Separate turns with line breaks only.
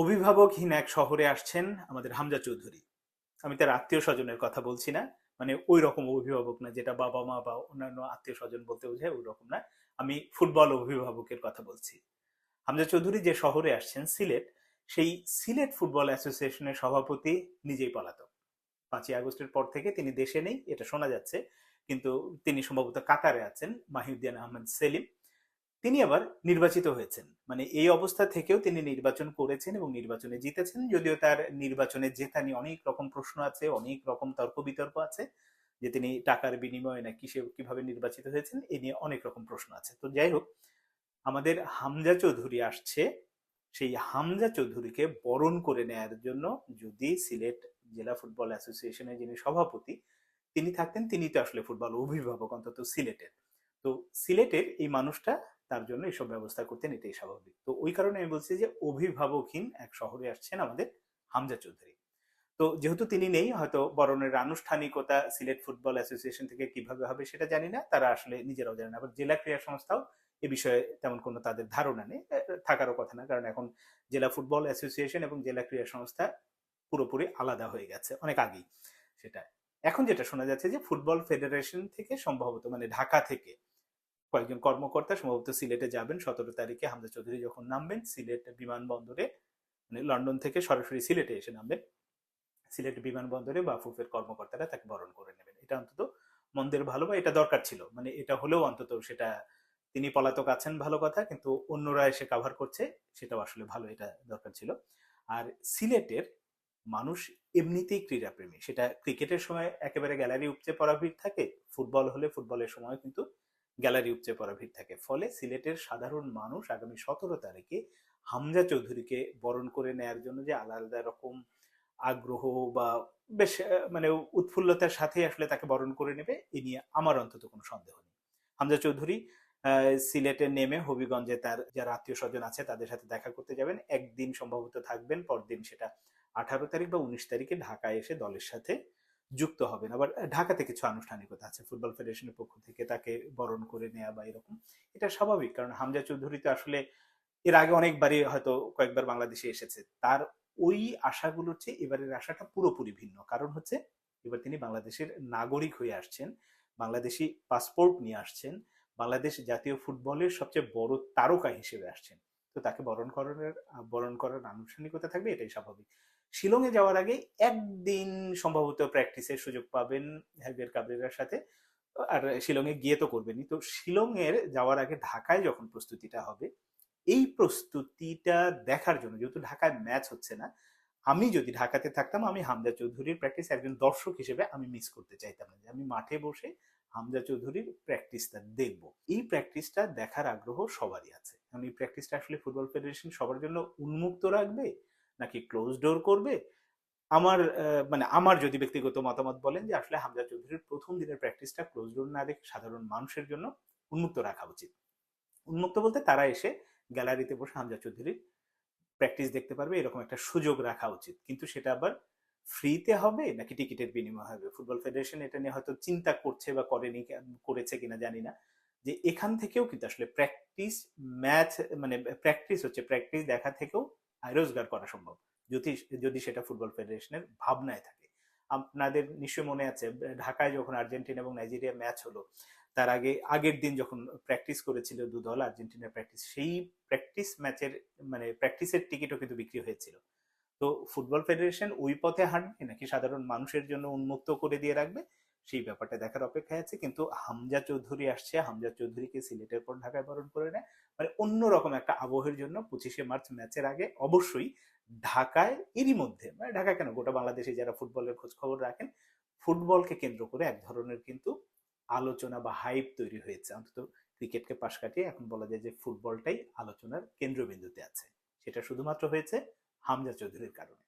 অভিভাবকহীন এক শহরে আসছেন আমাদের হামজা চৌধুরী। আমি তার আত্মীয় স্বজনের কথা বলছি না মানে ওই রকম অভিভাবক না যেটা বাবা মা বা অন্যান্য আত্মীয় স্বজন বলতে বোঝায় ওই রকম না, আমি ফুটবল অভিভাবকের কথা বলছি। হামজা চৌধুরী যে শহরে আসছেন, সিলেট, সেই সিলেট ফুটবল অ্যাসোসিয়েশনের সভাপতি নিজেই পলাতক। পাঁচই আগস্টের পর থেকে তিনি দেশে নেই, এটা শোনা যাচ্ছে, কিন্তু তিনি সম্ভবত কাতারে আছেন, মাহিউদ্দিন আহমেদ সেলিম। তিনি আবার নির্বাচিত হয়েছেন। মানে এই অবস্থা থেকেও তিনি নির্বাচন করেছেন এবং নির্বাচনে জিতেছেন। যদিও তার নির্বাচনে জেতা নিয়ে অনেক রকম প্রশ্ন আছে, অনেক রকম তর্ক বিতর্ক আছে যে তিনি টাকার বিনিময়ে না কিসে কীভাবে নির্বাচিত হয়েছেন, এ নিয়ে অনেক রকম প্রশ্ন আছে। তো যাই হোক, আমাদের হামজা চৌধুরী আসছে। সেই হামজা চৌধুরীকে বরণ করে নেয়ার জন্য যদি সিলেট জেলা ফুটবল অ্যাসোসিয়েশনের যিনি সভাপতি, তিনি থাকতেন, তিনি তো আসলে ফুটবল অভিভাবক, অন্তত সিলেটের। তো সিলেটের এই মানুষটা তার জন্য এইসব ব্যবস্থা করতেন এটাই স্বাভাবিক। তো ওই কারণে আমি বলছি যে, অভিভাবকহীন এক শহরে আসছেন আমাদের হামজা চৌধুরী। তো যেহেতু তিনি নেই, হয়তো বরণের আনুষ্ঠানিকতা সিলেট ফুটবল অ্যাসোসিয়েশন থেকে কীভাবে হবে সেটা জানি না। তারা আসলে নিজেরাও জানেন আবার জেলা ক্রীড়া সংস্থাও এ বিষয়ে তেমন কোনো তাদের ধারণা নেই। থাকারও কথা না। কারণ এখন জেলা ফুটবল অ্যাসোসিয়েশন এবং জেলা ক্রীড়া সংস্থা পুরোপুরি আলাদা হয়ে গেছে, অনেক আগেই সেটা। এখন যেটা শোনা যাচ্ছে যে, ফুটবল ফেডারেশন থেকে সম্ভবত মানে ঢাকা থেকে কয়েকজন কর্মকর্তা সম্ভবত সিলেটে যাবেন সতেরো তারিখে হামজা চৌধুরী যখন নামবেন, সিলেট বিমানবন্দরে মানে লন্ডন থেকে সরাসরি সিলেটে এসে নামবেন। সিলেট বিমানবন্দরে বাফুফের কর্মকর্তারা তাকে বরণ করে নেবেন। এটা অন্তত মন্দের ভালো বা এটা দরকার ছিল। মানে এটা হলেও অন্তত সেটা, তিনি পলাতক আছেন ভালো কথা, কিন্তু অন্যরা এসে কাভার করছে, সেটাও আসলে ভালো, এটা দরকার ছিল। আর সিলেটের মানুষ এমনিতেই ক্রীড়াপ্রেমী। সেটা ক্রিকেটের সময় একেবারে গ্যালারি উপচে পড়া ভিড় থাকে, ফুটবল হলে ফুটবলের সময় কিন্তু গ্যালারি উপচে পড়া ভিড় থাকে। ফলে সিলেটের সাধারণ মানুষ আগামী সতেরো তারিখে হামজা চৌধুরীকে বরণ করে নেয়ার জন্য যে আলাদা রকম আগ্রহ বা বেশ মানে উৎফুল্লতার সাথে আসলে তাকে বরণ করে নেবে, এ নিয়ে আমার অন্তত কোনো সন্দেহ নেই। হামজা চৌধুরী সিলেটে নেমে হবিগঞ্জে তার যারা আত্মীয় স্বজন আছে তাদের সাথে দেখা করতে যাবেন। একদিন সম্ভবত থাকবেন, পরদিন সেটা আঠারো তারিখ বা উনিশ তারিখে ঢাকায় এসে দলের সাথে যুক্ত হবেন। আবার ঢাকাতে কিছু আনুষ্ঠানিকতা আছে। ফুটবল ফেডারেশনের পক্ষ থেকে তাকে বরণ করে নেওয়া বা এরকম। এটা স্বাভাবিক কারণ হামজা চৌধুরী তো আসলে এর আগে অনেকবারই হয়তো কয়েকবার বাংলাদেশে এসেছে। তার ওই আশাগুলোর চেয়ে এবারের আশাটা পুরোপুরি ভিন্ন। কারণ হচ্ছে, এবার তিনি বাংলাদেশের নাগরিক হয়ে আসছেন, বাংলাদেশি পাসপোর্ট নিয়ে আসছেন, বাংলাদেশ জাতীয় ফুটবলের সবচেয়ে বড় তারকা হিসেবে আসছেন। তো তাকে বরণ করার বরণ করার আনুষ্ঠানিকতা থাকবে, এটাই স্বাভাবিক। শিলংয়ে যাওয়ার আগে একদিন সম্ভবত প্র্যাকটিসের সুযোগ পাবেন হ্যাভিয়ার কাবরেরার সাথে। আর শিলংয়ে গিয়ে তো করবেনই। তো শিলংয়ের যাওয়ার আগে ঢাকায় যখন প্রস্তুতিটা হবে, এই প্রস্তুতিটা দেখার জন্য, যেহেতু ঢাকায় ম্যাচ হচ্ছে না, আমি যদি ঢাকাতে থাকতাম, আমি হামজা চৌধুরীর প্র্যাকটিস একজন দর্শক হিসেবে আমি মিস করতে চাইতাম না। যে আমি মাঠে বসে হামজা চৌধুরীর প্র্যাকটিসটা দেখব। এই প্র্যাকটিসটা দেখার আগ্রহ সবারই আছে। কারণ এই প্র্যাকটিসটা আসলে ফুটবল ফেডারেশন সবার জন্য উন্মুক্ত রাখবে নাকি ক্লোজ ডোর করবে? আমার মানে আমার যদি ব্যক্তিগত মতামত বলেন যে আসলে হামজা চৌধুরীর প্রথম দিনের প্র্যাকটিসটা ক্লোজ ডোর না রেখে সাধারণ মানুষের জন্য উন্মুক্ত রাখা উচিত। উন্মুক্ত বলতে তারা এসে গ্যালারিতে বসে হামজা চৌধুরীর প্র্যাকটিস দেখতে পারবে, এরকম একটা সুযোগ রাখা উচিত। কিন্তু সেটা আবার ফ্রিতে হবে নাকি টিকিটের বিনিময় হবে? ফুটবল ফেডারেশন এটা নিয়ে হয়তো চিন্তা করছে বা করেনি করেছে কিনা জানি না। যে এখান থেকেও কিন্তু আসলে প্র্যাকটিস ম্যাচ মানে প্র্যাকটিস হচ্ছে প্র্যাকটিস দেখা থেকেও রোজগার করা সম্ভব, যদি যদি সেটা ফুটবল ফেডারেশনের ভাবনায় থাকে। আপনাদের নিশ্চয় মনে আছে, ঢাকায় যখন আর্জেন্টিনা এবং নাইজেরিয়া ম্যাচ হলো, তার আগে, আগের দিন যখন প্র্যাকটিস করেছিল দু দল আর্জেন্টিনার প্র্যাকটিস, সেই প্র্যাকটিস ম্যাচের মানে প্র্যাকটিসের টিকিটও কিন্তু বিক্রি হয়েছিল। তো ফুটবল ফেডারেশন ওই পথে হাঁটবে, নাকি সাধারণ মানুষের জন্য উন্মুক্ত করে দিয়ে রাখবে? সেই ব্যাপারটা দেখার অপেক্ষায় আছে। কিন্তু হামজা চৌধুরী আসছে। হামজা চৌধুরীকে সিলেটের পর ঢাকায় বরণ করে নেয়। মানে অন্যরকম একটা আবহের জন্য পঁচিশে মার্চ ম্যাচের আগে অবশ্যই ঢাকায় এরই মধ্যে মানে ঢাকা কেন? গোটা বাংলাদেশে যারা ফুটবলের খোঁজ খবর রাখেন, ফুটবলকে কেন্দ্র করে এক ধরনের কিন্তু আলোচনা বা হাইপ তৈরি হয়েছে। অন্তত ক্রিকেটকে পাশ কাটিয়ে এখন বলা যায় যে ফুটবলটাই আলোচনার কেন্দ্রবিন্দুতে আছে। সেটা শুধুমাত্র হয়েছে হামজা চৌধুরীর কারণে।